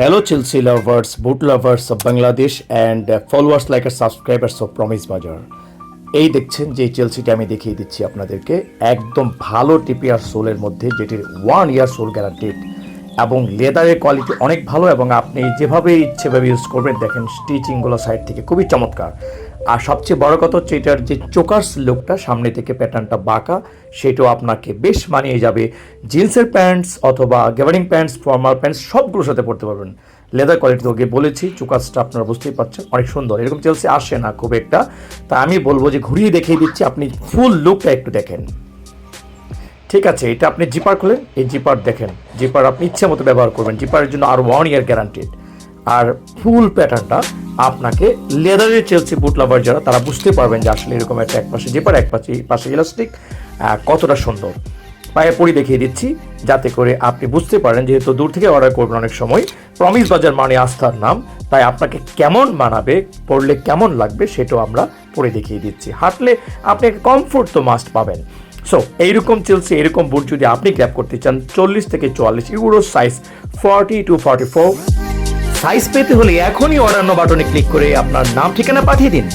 Hello, Chelsea lovers, boot lovers of Bangladesh, and uh, followers like and subscribers of Promise Bazaar. এই দেখছেন যে চেলসিটা আমি দেখিয়ে দিচ্ছি আপনাদেরকে একদম ভালো টিপিআর সোলের মধ্যে যেটির ওয়ান ইয়ার সোল গ্যারান্টেড এবং লেদারের কোয়ালিটি অনেক ভালো এবং আপনি যেভাবে ইচ্ছেভাবে ইউজ করবেন, দেখেন স্টিচিংগুলো সাইড থেকে খুবই চমৎকার। আর সবচেয়ে বড় কথা হচ্ছে এটার যে চোকার্স লুকটা সামনে থেকে প্যাটার্নটা বাঁকা, সেটাও আপনাকে বেশ মানিয়ে যাবে। জিন্সের প্যান্টস অথবা গেভারিং প্যান্টস ফর্মাল প্যান্টস সবগুলোর সাথে পড়তে পারবেন। লেদার কোয়ালিটি তোকে বলেছি চোকাসটা আপনারা বুঝতেই পারছেন, অনেক সুন্দর। এরকম চেলসি আসে না খুব একটা। তা আমি বলব যে ঘুরিয়ে দেখিয়ে দিচ্ছি, আপনি ফুল লুকটা একটু দেখেন। ঠিক আছে, এটা আপনি জিপার খুলেন, এই জিপার দেখেন, জিপার আপনি ইচ্ছে মতো ব্যবহার করবেন, জিপারের জন্য আরও ওয়ান ইয়ার গ্যারান্টেড আর ফুল প্যাটার্নটা আপনাকে লেদারের চেলসি বুট লাভার যারা, তারা বুঝতে পারবেন যে আসলে এরকম একটা এক পাশে জিপার, এক পাশে পাশে ইলাস্টিক কতটা সুন্দর। পায়ে পরি দেখিয়ে দিচ্ছি, যাতে করে আপনি বুঝতে পারেন, যেহেতু দূর থেকে অর্ডার করবেন অনেক সময় প্রমিস বাজার মানে আস্থার নাম, তাই আপনাকে কেমন মানাবে, পড়লে কেমন লাগবে, সেটাও আমরা পরে দেখিয়ে দিচ্ছি। হাঁটলে আপনি কমফোর্ট তো মাস্ট পাবেন। সো এইরকম চলছে এরকম বুট যদি আপনি গ্র্যাপ করতে চান, চল্লিশ থেকে চুয়াল্লিশ euro size forty two forty four size পেতে হলে এখনই অর্ডার বাটনে ক্লিক করে আপনার নাম ঠিকানা পাঠিয়ে দিন।